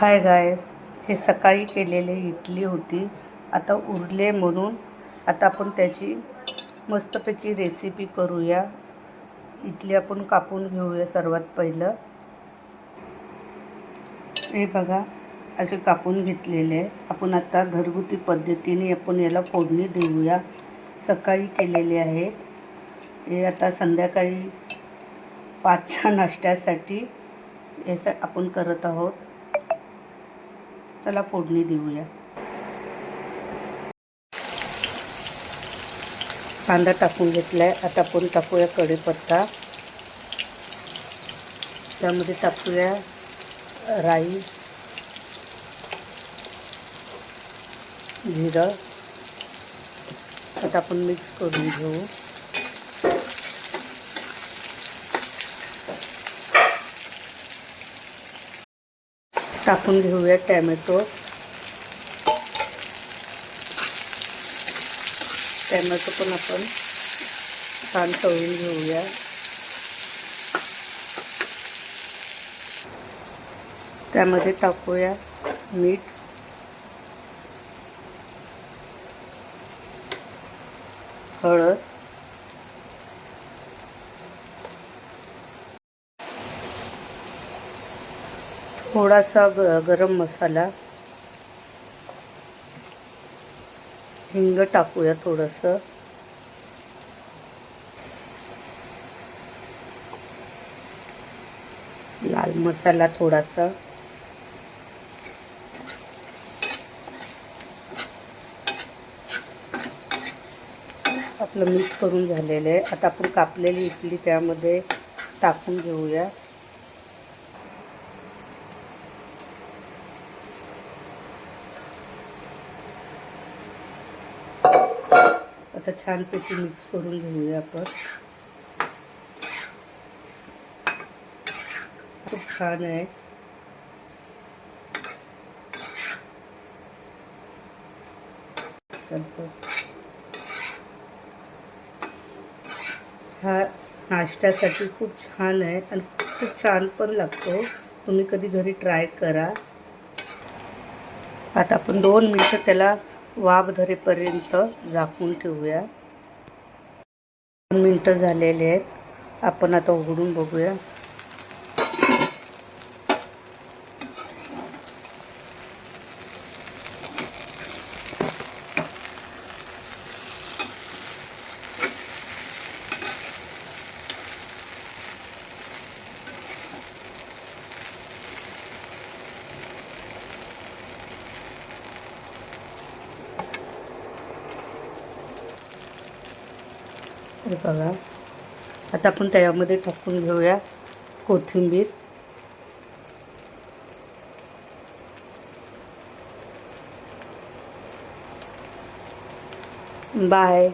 हाय guys हे सकाळी केलेले इडली होती. आता उरले म्हणून आता आपण त्याची मस्तपैकी रेसिपी करूया. इडली आपण कापून घेऊया सर्वात पहिलं. हे बघा असे कापून घेतलेले आहेत. आपण आता घरगुती पद्धतीने आपण याला फोडणी देऊया. सकाळी केलेले आहेत हे आता संध्याकाळी पाचच्या नाश्त्यासाठी हे आपण करत आहोत. त्याला फोडणी देऊया. कांदा टाकून घेतला आहे आता आपण टाकूया कढीपत्ता. त्यामध्ये टाकूया राई जिरं. आता आपण मिक्स करून घेऊ. टाकून घेऊया टॅमॅटो. टॅमॅटो पण आपण छान तळून घेऊया. त्यामध्ये टाकूया मीठ. हळद. थोडासा ग गरम मसाला. हिंग टाकूया थोडंसं. लाल मसाला थोडासा. आपलं मिक्स करून झालेलं आहे. आता आपण कापलेली इडली त्यामध्ये टाकून घेऊया. आता छानपैकी मिक्स करून घेऊया आपण. खूप छान आहे. हा नाश्त्यासाठी खूप छान आहे आणि खूप छान पण लागतो. तुम्ही कधी घरी ट्राय करा. आता आपण दोन मिनटं त्याला वाफ धरेपर्यंत झाकून ठेवूया. दोन मिनटं झालेले आहेत. आपण आता उघडून बघूया. हे बघा. आता आपण त्यामध्ये टाकून घेऊया कोथिंबीर. बाय.